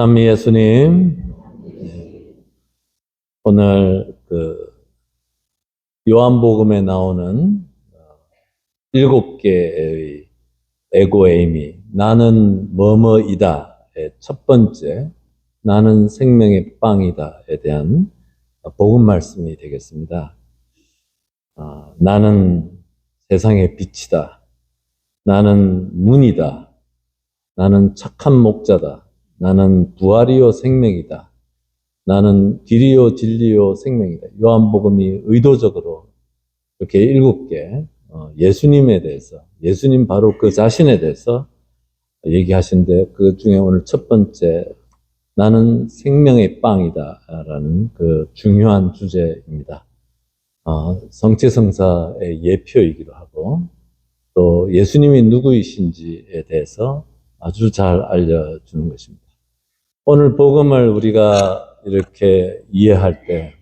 삼위 예수님, 오늘 그 요한복음에 나오는 일곱 개의 에고에이미, 나는 뭐뭐이다의 첫 번째, 나는 생명의 빵이다에 대한 복음 말씀이 되겠습니다. 아, 나는 세상의 빛이다. 나는 문이다. 나는 착한 목자다. 나는 부활이요 생명이다. 나는 길이요 진리요 생명이다. 요한복음이 의도적으로 이렇게 일곱 개 어, 예수님에 대해서 예수님 바로 그 자신에 대해서 얘기하신데 그 중에 오늘 첫 번째 나는 생명의 빵이다라는 그 중요한 주제입니다. 어, 성체성사의 예표이기도 하고 또 예수님이 누구이신지에 대해서 아주 잘 알려주는 것입니다. 오늘 복음을 우리가 이렇게 이해할 때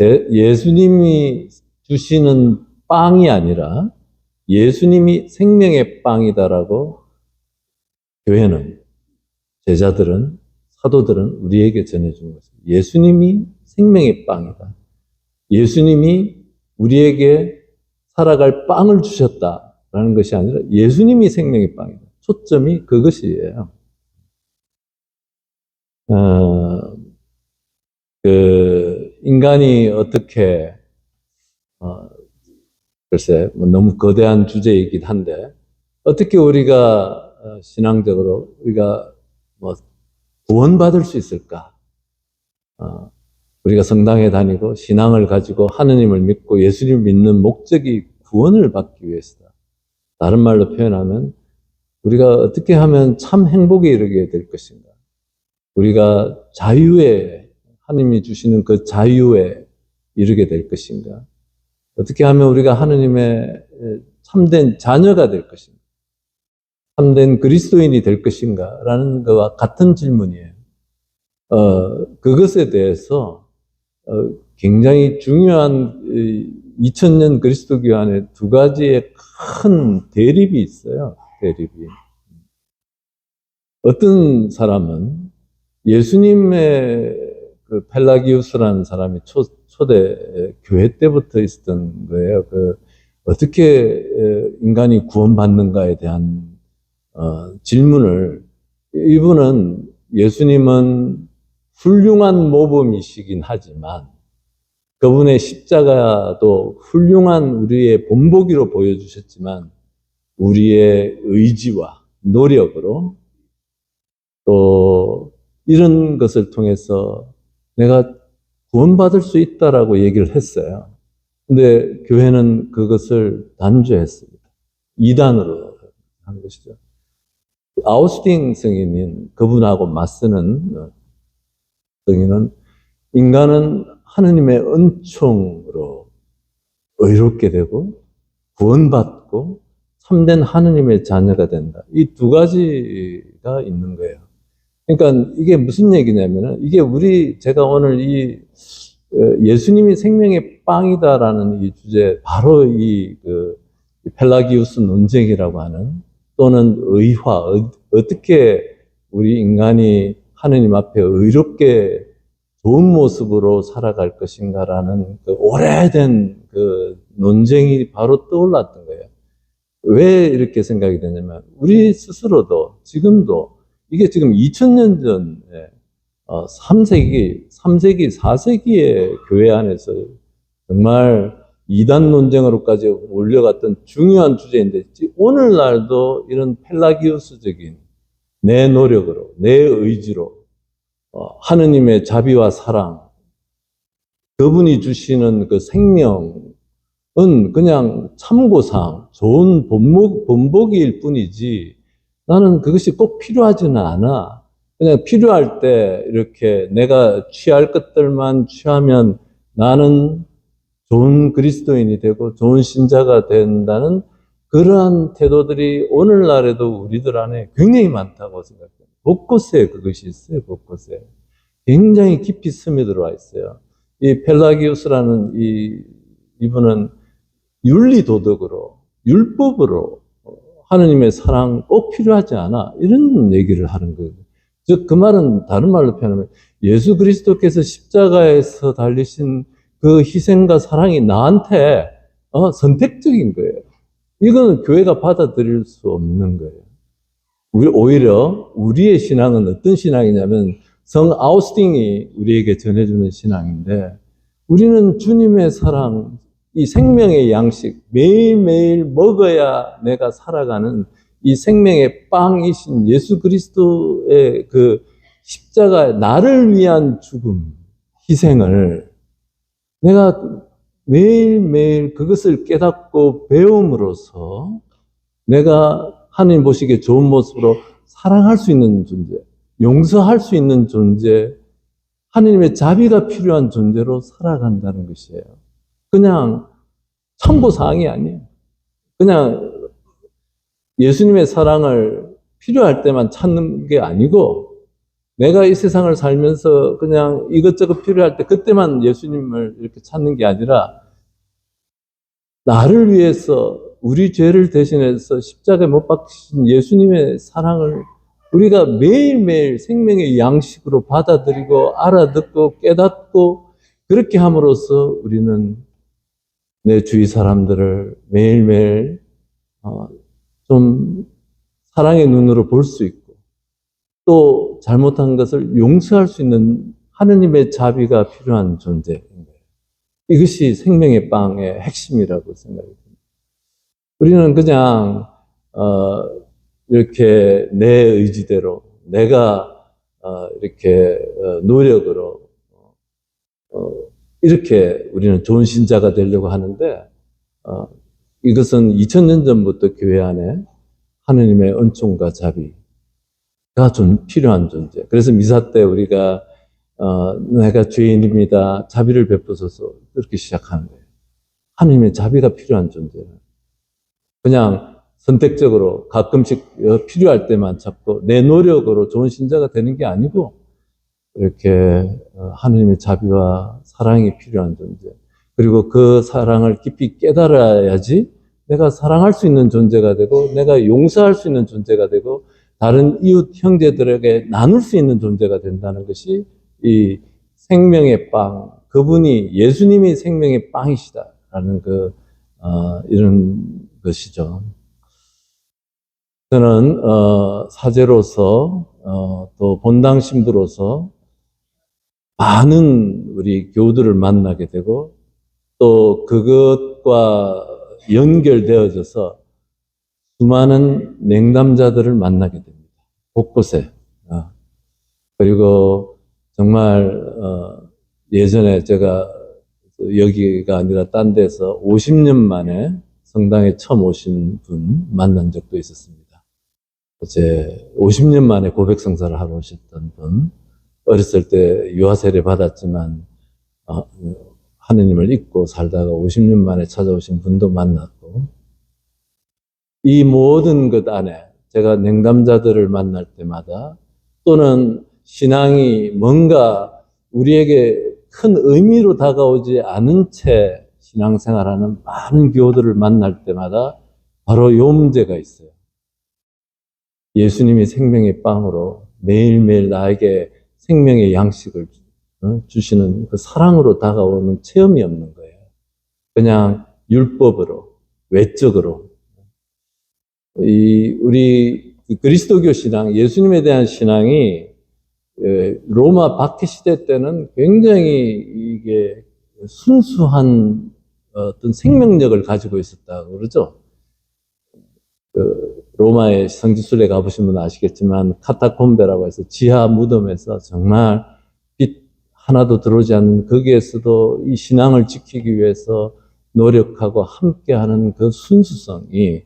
예수님이 주시는 빵이 아니라 예수님이 생명의 빵이다라고 교회는 제자들은 사도들은 우리에게 전해주는 것입니다. 예수님이 생명의 빵이다. 예수님이 우리에게 살아갈 빵을 주셨다라는 것이 아니라 예수님이 생명의 빵이다. 초점이 그것이에요. 어, 그 인간이 어떻게 어, 글쎄 뭐 너무 거대한 주제이긴 한데 어떻게 우리가 어, 신앙적으로 우리가 뭐 구원받을 수 있을까? 어, 우리가 성당에 다니고 신앙을 가지고 하느님을 믿고 예수님을 믿는 목적이 구원을 받기 위해서다. 다른 말로 표현하면 우리가 어떻게 하면 참 행복에 이르게 될 것인가? 우리가 자유에 하나님이 주시는 그 자유에 이르게 될 것인가? 어떻게 하면 우리가 하느님의 참된 자녀가 될 것인가? 참된 그리스도인이 될 것인가? 라는 것과 같은 질문이에요. 어, 그것에 대해서 어, 굉장히 중요한 2000년 그리스도교 안에 두 가지의 큰 대립이 있어요. 대립이. 어떤 사람은 예수님의 그 펠라기우스라는 사람이 초, 초대 교회 때부터 있었던 거예요. 그 어떻게 인간이 구원받는가에 대한 어, 질문을 이분은 예수님은 훌륭한 모범이시긴 하지만 그분의 십자가도 훌륭한 우리의 본보기로 보여주셨지만 우리의 의지와 노력으로 또 이런 것을 통해서 내가 구원받을 수 있다라고 얘기를 했어요. 근데 교회는 그것을 단죄했습니다. 이단으로 한 것이죠. 아우스팅 성인인 그분하고 맞서는 성인은 인간은 하느님의 은총으로 의롭게 되고 구원받고 참된 하느님의 자녀가 된다. 이 두 가지가 있는 거예요. 그러니까 이게 무슨 얘기냐면은 이게 우리 제가 오늘 이 어, 예수님이 생명의 빵이다라는 이 주제 바로 이 그 펠라기우스 논쟁이라고 하는 또는 의화 어, 어떻게 우리 인간이 하느님 앞에 의롭게 좋은 모습으로 살아갈 것인가라는 그 오래된 그 논쟁이 바로 떠올랐던 거예요. 왜 이렇게 생각이 되냐면 우리 스스로도 지금도 이게 지금 2000년 전에 어, 3세기, 3세기, 4세기의 교회 안에서 정말 이단 논쟁으로까지 올려갔던 중요한 주제인데 오늘날도 이런 펠라기우스적인 내 노력으로, 내 의지로 어, 하느님의 자비와 사랑, 그분이 주시는 그 생명은 그냥 참고상 좋은 본목, 본보기일 뿐이지 나는 그것이 꼭 필요하지는 않아. 그냥 필요할 때 이렇게 내가 취할 것들만 취하면 나는 좋은 그리스도인이 되고 좋은 신자가 된다는 그러한 태도들이 오늘날에도 우리들 안에 굉장히 많다고 생각해요. 곳곳에 그것이 있어요, 곳곳에. 굉장히 깊이 스며들어와 있어요. 이 펠라기우스라는 이, 이분은 윤리도덕으로, 율법으로 하느님의 사랑 꼭 필요하지 않아. 이런 얘기를 하는 거예요. 즉, 그 말은 다른 말로 표현하면 예수 그리스도께서 십자가에서 달리신 그 희생과 사랑이 나한테 어, 선택적인 거예요. 이거는 교회가 받아들일 수 없는 거예요. 우리, 오히려 우리의 신앙은 어떤 신앙이냐면 성 아우스팅이 우리에게 전해주는 신앙인데 우리는 주님의 사랑, 이 생명의 양식, 매일매일 먹어야 내가 살아가는 이 생명의 빵이신 예수 그리스도의 그 십자가, 나를 위한 죽음, 희생을 내가 매일매일 그것을 깨닫고 배움으로써 내가 하나님 보시기에 좋은 모습으로 사랑할 수 있는 존재, 용서할 수 있는 존재, 하나님의 자비가 필요한 존재로 살아간다는 것이에요. 그냥 참고사항이 아니에요. 그냥 예수님의 사랑을 필요할 때만 찾는 게 아니고 내가 이 세상을 살면서 그냥 이것저것 필요할 때 그때만 예수님을 이렇게 찾는 게 아니라 나를 위해서 우리 죄를 대신해서 십자가에 못 박히신 예수님의 사랑을 우리가 매일매일 생명의 양식으로 받아들이고 알아듣고 깨닫고 그렇게 함으로써 우리는 내 주위 사람들을 매일매일 어, 좀 사랑의 눈으로 볼 수 있고 또 잘못한 것을 용서할 수 있는 하느님의 자비가 필요한 거예요. 이것이 생명의 빵의 핵심이라고 생각이 듭니다. 우리는 그냥 어, 이렇게 내 의지대로 내가 어, 이렇게 어, 노력으로 어, 이렇게 우리는 좋은 신자가 되려고 하는데 어, 이것은 2000년 전부터 교회 안에 하느님의 은총과 자비가 좀 필요한 존재. 그래서 미사 때 우리가 어, 내가 죄인입니다. 자비를 베푸소서 그렇게 시작하는 거예요. 하느님의 자비가 필요한 존재는 그냥 선택적으로 가끔씩 어, 필요할 때만 찾고 내 노력으로 좋은 신자가 되는 게 아니고 이렇게 어, 하느님의 자비와 사랑이 필요한 존재. 그리고 그 사랑을 깊이 깨달아야지 내가 사랑할 수 있는 존재가 되고 내가 용서할 수 있는 존재가 되고 다른 이웃 형제들에게 나눌 수 있는 존재가 된다는 것이 이 생명의 빵, 그분이 예수님이 생명의 빵이시다라는 그 어, 이런 것이죠. 저는 어, 사제로서 어, 또 본당 신부로서 많은 우리 교우들을 만나게 되고 또 그것과 연결되어져서 수많은 냉담자들을 만나게 됩니다. 곳곳에. 어. 그리고 정말 어, 예전에 제가 여기가 아니라 딴 데서 50년 만에 성당에 처음 오신 분 만난 적도 있었습니다. 어제 50년 만에 고백성사를 하러 오셨던 분, 어렸을 때 유아세례 받았지만 어, 하느님을 잊고 살다가 50년 만에 찾아오신 분도 만났고 이 모든 것 안에 제가 냉담자들을 만날 때마다 또는 신앙이 뭔가 우리에게 큰 의미로 다가오지 않은 채 신앙생활하는 많은 교우들을 만날 때마다 바로 요 문제가 있어요. 예수님이 생명의 빵으로 매일매일 나에게 생명의 양식을 어, 주시는 그 사랑으로 다가오는 체험이 없는 거예요. 그냥 율법으로, 외적으로. 이, 우리 그리스도교 신앙, 예수님에 대한 신앙이 예, 로마 박해 시대 때는 굉장히 이게 순수한 어떤 생명력을 가지고 있었다고 그러죠. 그 로마의 성지순례 가보신 분은 아시겠지만 카타콤베라고 해서 지하 무덤에서 정말 빛 하나도 들어오지 않는 거기에서도 이 신앙을 지키기 위해서 노력하고 함께하는 그 순수성이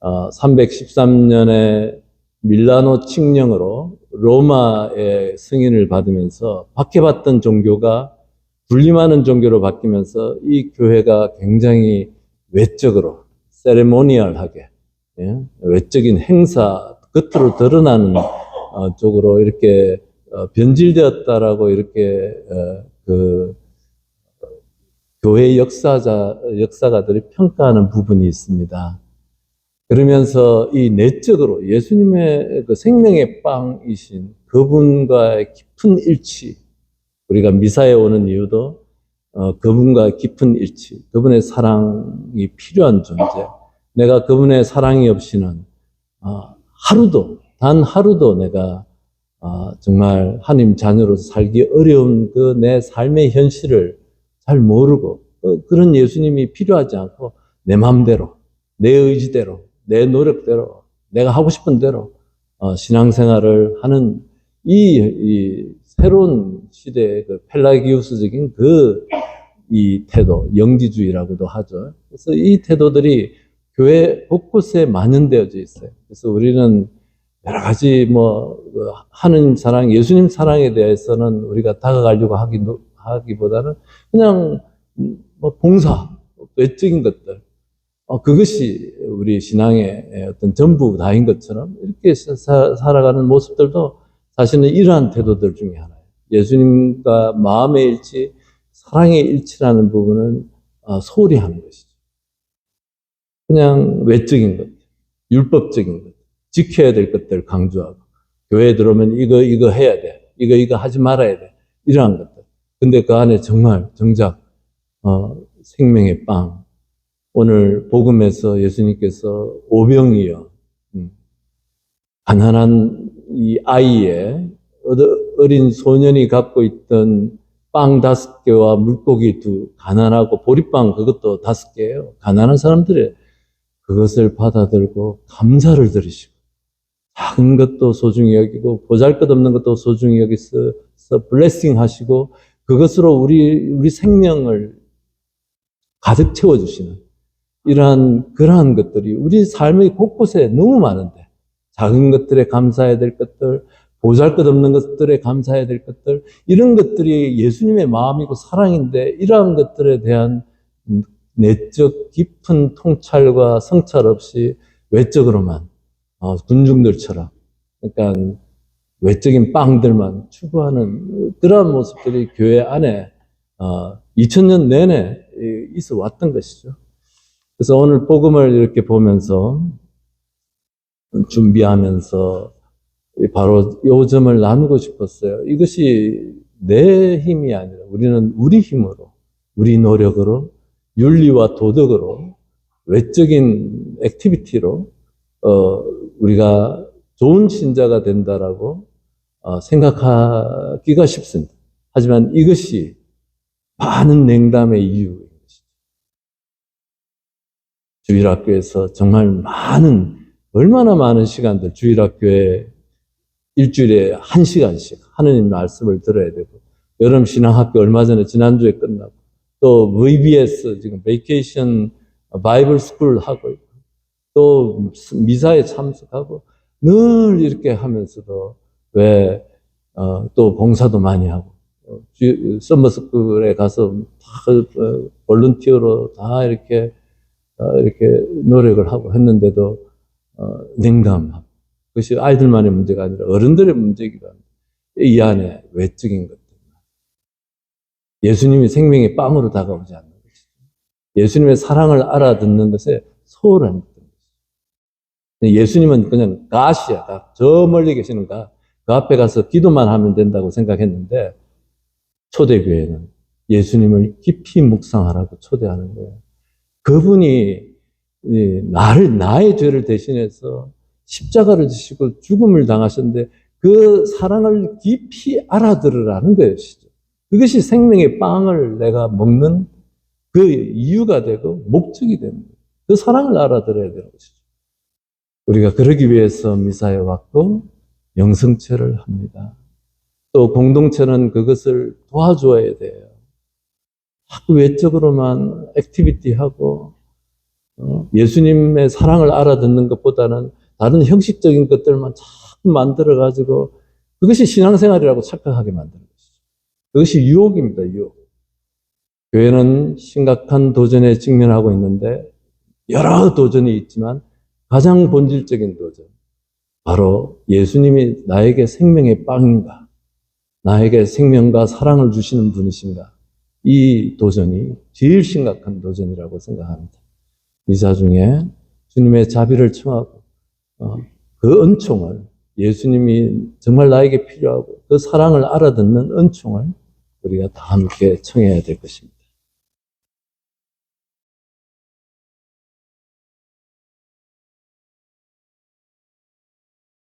313년에 어, 밀라노 칙령으로 로마의 승인을 받으면서 박해받던 종교가 분림하는 종교로 바뀌면서 이 교회가 굉장히 외적으로 세레모니얼하게 예? 외적인 행사 겉으로 드러나는 어, 쪽으로 이렇게 어, 변질되었다라고 이렇게 어, 그 교회 역사자 역사가들이 평가하는 부분이 있습니다. 그러면서 이 내적으로 예수님의 그 생명의 빵이신 그분과의 깊은 일치, 우리가 미사에 오는 이유도 어, 그분과 깊은 일치, 그분의 사랑이 필요한 존재. 내가 그분의 사랑이 없이는 어, 하루도 단 하루도 내가 어, 정말 하나님 자녀로서 살기 어려운 그 내 삶의 현실을 잘 모르고 어, 그런 예수님이 필요하지 않고 내 마음대로 내 의지대로 내 노력대로 내가 하고 싶은 대로 어, 신앙생활을 하는 이, 이 새로운 시대의 그 펠라기우스적인 그 이 태도, 영지주의라고도 하죠. 그래서 이 태도들이 교회 곳곳에 만연되어져 있어요. 그래서 우리는 여러 가지 뭐그 하느님 사랑, 예수님 사랑에 대해서는 우리가 다가가려고 하기, 하기보다는 그냥 뭐 봉사, 외적인 것들, 어, 그것이 우리 신앙의 어떤 전부 다인 것처럼 이렇게 사- 살아가는 모습들도 사실은 이러한 태도들 중에 하나예요. 예수님과 마음의 일치, 사랑의 일치라는 부분은 어, 소홀히 하는 것이죠. 그냥 외적인 것, 율법적인 것, 지켜야 될 것들 강조하고, 교회에 들어오면 이거, 이거 해야 돼. 이거, 이거 하지 말아야 돼. 이러한 것들. 근데 그 안에 정말, 정작, 어, 생명의 빵. 오늘 복음에서 예수님께서 오병이어, 음, 가난한 이 아이의 어린 소년이 갖고 있던 빵 다섯 개와 물고기 두, 가난하고 보리빵 그것도 다섯 개예요. 가난한 사람들의 그것을 받아들고 감사를 들으시고 작은 것도 소중히 여기고 보잘것없는 것도 소중히 여기서 블레싱 하시고 그것으로 우리 우리 생명을 가득 채워 주시는 이러한 그러한 것들이 우리 삶의 곳곳에 너무 많은데 작은 것들에 감사해야 될 것들 보잘것없는 것들에 감사해야 될 것들 이런 것들이 예수님의 마음이고 사랑인데 이러한 것들에 대한 내적 깊은 통찰과 성찰 없이 외적으로만 어, 군중들처럼 그러니까 외적인 빵들만 추구하는 그러한 모습들이 교회 안에 어, 2000년 내내 있어 왔던 것이죠. 그래서 오늘 복음을 이렇게 보면서 준비하면서 바로 요 점을 나누고 싶었어요. 이것이 내 힘이 아니라 우리는 우리 힘으로, 우리 노력으로, 윤리와 도덕으로, 외적인 액티비티로, 어, 우리가 좋은 신자가 된다라고 어, 생각하기가 쉽습니다. 하지만 이것이 많은 냉담의 이유인 것이죠. 주일학교에서 정말 많은, 얼마나 많은 시간들 주일학교에 일주일에 한 시간씩 하느님 말씀을 들어야 되고, 여름 신앙학교 얼마 전에 지난주에 끝나고, 또 VBS 지금 베이케이션 바이블 스쿨 하고 있고, 또 미사에 참석하고, 늘 이렇게 하면서도 왜, 어, 또 봉사도 많이 하고, 어, 주- 서머스쿨에 가서 다, 어, 볼런티어로 다 이렇게, 어, 이렇게 노력을 하고 했는데도, 어, 냉담하고. 그것이 아이들만의 문제가 아니라 어른들의 문제이기도 합니다. 이 안에 외적인 것들. 예수님이 생명의 빵으로 다가오지 않는 것이죠. 예수님의 사랑을 알아듣는 것에 소홀한 것입니다. 예수님은 그냥 가시야. 가. 저 멀리 계시는 가. 그 앞에 가서 기도만 하면 된다고 생각했는데 초대교회는 예수님을 깊이 묵상하라고 초대하는 거예요. 그분이 이, 나를 나의 죄를 대신해서 십자가를 지시고 죽음을 당하셨는데 그 사랑을 깊이 알아들으라는 것이죠. 그것이 생명의 빵을 내가 먹는 그 이유가 되고 목적이 됩니다. 그 사랑을 알아들어야 되는 것이죠. 우리가 그러기 위해서 미사에 왔고 영성체를 합니다. 또 공동체는 그것을 도와줘야 돼요. 자꾸 외적으로만 액티비티하고 어, 예수님의 사랑을 알아듣는 것보다는 다른 형식적인 것들만 자꾸 만들어가지고 그것이 신앙생활이라고 착각하게 것이죠. 그것이 유혹입니다, 유혹. 교회는 심각한 도전에 직면하고 있는데 여러 도전이 있지만 가장 본질적인 도전, 바로 예수님이 나에게 생명의 빵인가, 나에게 생명과 사랑을 주시는 분이신가, 이 도전이 제일 심각한 도전이라고 생각합니다. 이사 중에 주님의 자비를 청하고 어, 그 은총을 예수님이 정말 나에게 필요하고 그 사랑을 알아듣는 은총을 우리가 다 함께 청해야 될 것입니다.